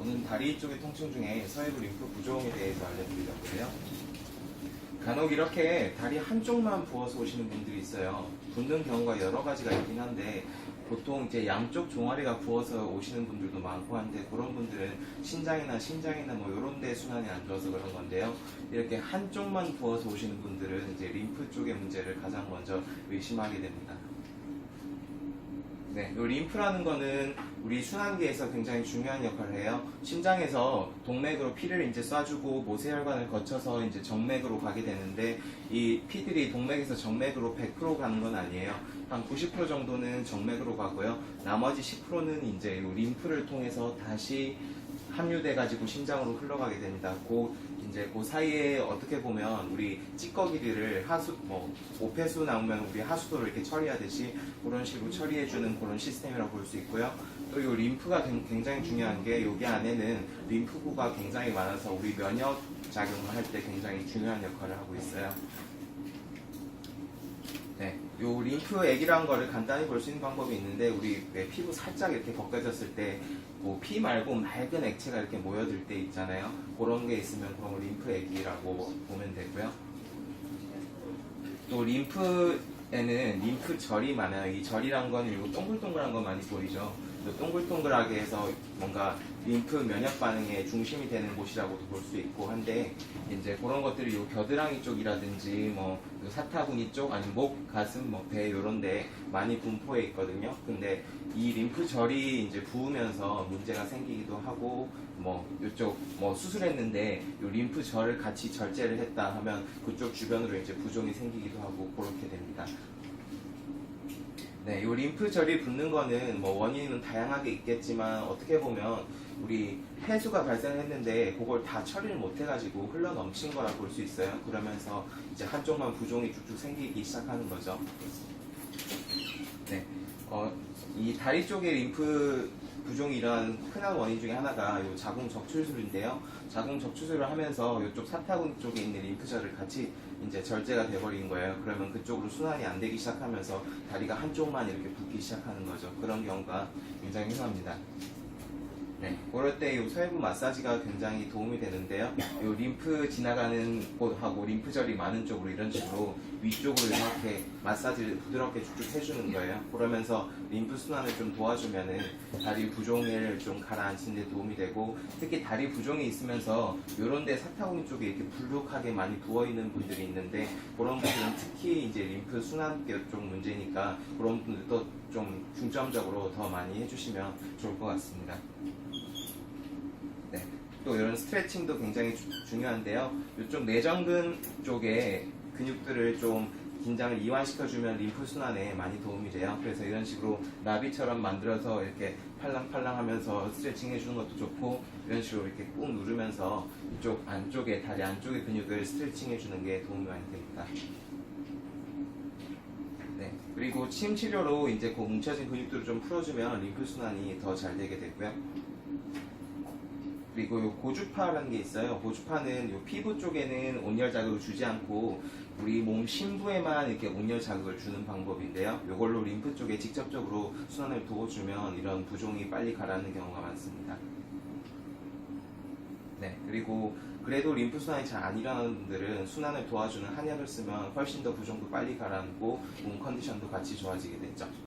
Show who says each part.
Speaker 1: 오늘 다리 쪽의 통증 중에 서해부 림프 부종에 대해서 알려드리려고 해요. 간혹 이렇게 다리 한쪽만 부어서 오시는 분들이 있어요. 붓는 경우가 여러 가지가 있긴 한데 보통 이제 양쪽 종아리가 부어서 오시는 분들도 많고 한데 그런 분들은 신장이나 심장이나 뭐 이런 데 순환이 안 좋아서 그런 건데요. 이렇게 한쪽만 부어서 오시는 분들은 이제 림프 쪽의 문제를 가장 먼저 의심하게 됩니다. 네, 이 림프라는 거는 우리 순환기에서 굉장히 중요한 역할을 해요. 심장에서 동맥으로 피를 이제 쏴주고 모세혈관을 거쳐서 이제 정맥으로 가게 되는데 이 피들이 동맥에서 정맥으로 100% 가는 건 아니에요. 한 90% 정도는 정맥으로 가고요. 나머지 10%는 이제 이 림프를 통해서 다시 함유돼 가지고 심장으로 흘러가게 됩니다. 그 이제 그 사이에 어떻게 보면 우리 찌꺼기들을 하수 뭐 오폐수 나오면 우리 하수도를 이렇게 처리하듯이 그런 식으로 처리해 주는 그런 시스템이라고 볼 수 있고요. 또 이 림프가 굉- 굉장히 중요한 게 여기 안에는 림프구가 굉장히 많아서 우리 면역 작용을 할 때 굉장히 중요한 역할을 하고 있어요. 림프 액이라는 거를 간단히 볼 수 있는 방법이 있는데 우리 왜 피부 살짝 이렇게 벗겨졌을 때 뭐 피 말고 맑은 액체가 이렇게 모여들 때 있잖아요. 그런 게 있으면 그런 걸 림프 액이라고 보면 되고요. 또 림프에는 림프 절이 많아요. 이 절이란 건 이거 동글동글한 거 많이 보이죠. 또 동글동글하게 해서 뭔가 림프 면역 반응의 중심이 되는 곳이라고도 볼 수 있고 한데 이제 그런 것들이 요 겨드랑이 쪽이라든지 뭐요 사타구니 쪽 아니면 목, 가슴, 뭐 배 요런데 많이 분포해 있거든요. 근데 이 림프 절이 이제 부으면서 문제가 생기기도 하고 뭐 이쪽 뭐 수술했는데 요 림프 절을 같이 절제를 했다 하면 그쪽 주변으로 이제 부종이 생기기도 하고 그렇게 됩니다. 네, 요 림프절이 붓는 거는 뭐 원인은 다양하게 있겠지만 어떻게 보면 우리 폐수가 발생했는데 그걸 다 처리를 못 해가지고 흘러 넘친 거라 볼 수 있어요. 그러면서 이제 한쪽만 부종이 쭉쭉 생기기 시작하는 거죠. 네, 어, 이 다리 쪽에 림프 부종이 일어나는 흔한 원인 중에 하나가 요 자궁 적출술인데요. 자궁 적출술을 하면서 이쪽 사타구니 쪽에 있는 림프절을 같이 이제 절제가 돼버린 거예요. 그러면 그쪽으로 순환이 안 되기 시작하면서 다리가 한쪽만 이렇게 붓기 시작하는 거죠. 그런 경우가 굉장히 흔합니다. 네, 그럴 때 이 서해부 마사지가 굉장히 도움이 되는데요. 이 림프 지나가는 곳하고 림프절이 많은 쪽으로 이런 식으로 위쪽으로 이렇게 마사지를 부드럽게 쭉쭉 해주는 거예요. 그러면서 림프 순환을 좀 도와주면은 다리 부종을 좀 가라앉히는 데 도움이 되고 특히 다리 부종이 있으면서 이런 데 사타구니 쪽에 이렇게 불룩하게 많이 부어 있는 분들이 있는데 그런 분들은 특히 이제 림프 순환 쪽 문제니까 그런 분들도 좀 중점적으로 더 많이 해주시면 좋을 것 같습니다. 네. 또 이런 스트레칭도 굉장히 주- 중요한데요. 이쪽 내전근 쪽에 근육들을 좀 긴장을 이완시켜주면 림프 순환에 많이 도움이 돼요. 그래서 이런 식으로 나비처럼 만들어서 이렇게 팔랑팔랑 하면서 스트레칭 해주는 것도 좋고, 이런 식으로 이렇게 꾹 누르면서 이쪽 안쪽에, 다리 안쪽의 근육을 스트레칭 해주는 게 도움이 많이 됩니다. 네. 그리고 침 치료로 이제 그 뭉쳐진 근육들을 좀 풀어주면 림프 순환이 더 잘 되게 되고요. 그리고 요 고주파라는 게 있어요. 고주파는 요 피부 쪽에는 온열 자극을 주지 않고 우리 몸 심부에만 이렇게 온열 자극을 주는 방법인데요. 요걸로 림프 쪽에 직접적으로 순환을 도와주면 이런 부종이 빨리 가라앉는 경우가 많습니다. 네, 그리고 그래도 림프 순환이 잘 안 일어나는 분들은 순환을 도와주는 한약을 쓰면 훨씬 더 부종도 빨리 가라앉고 몸 컨디션도 같이 좋아지게 됐죠.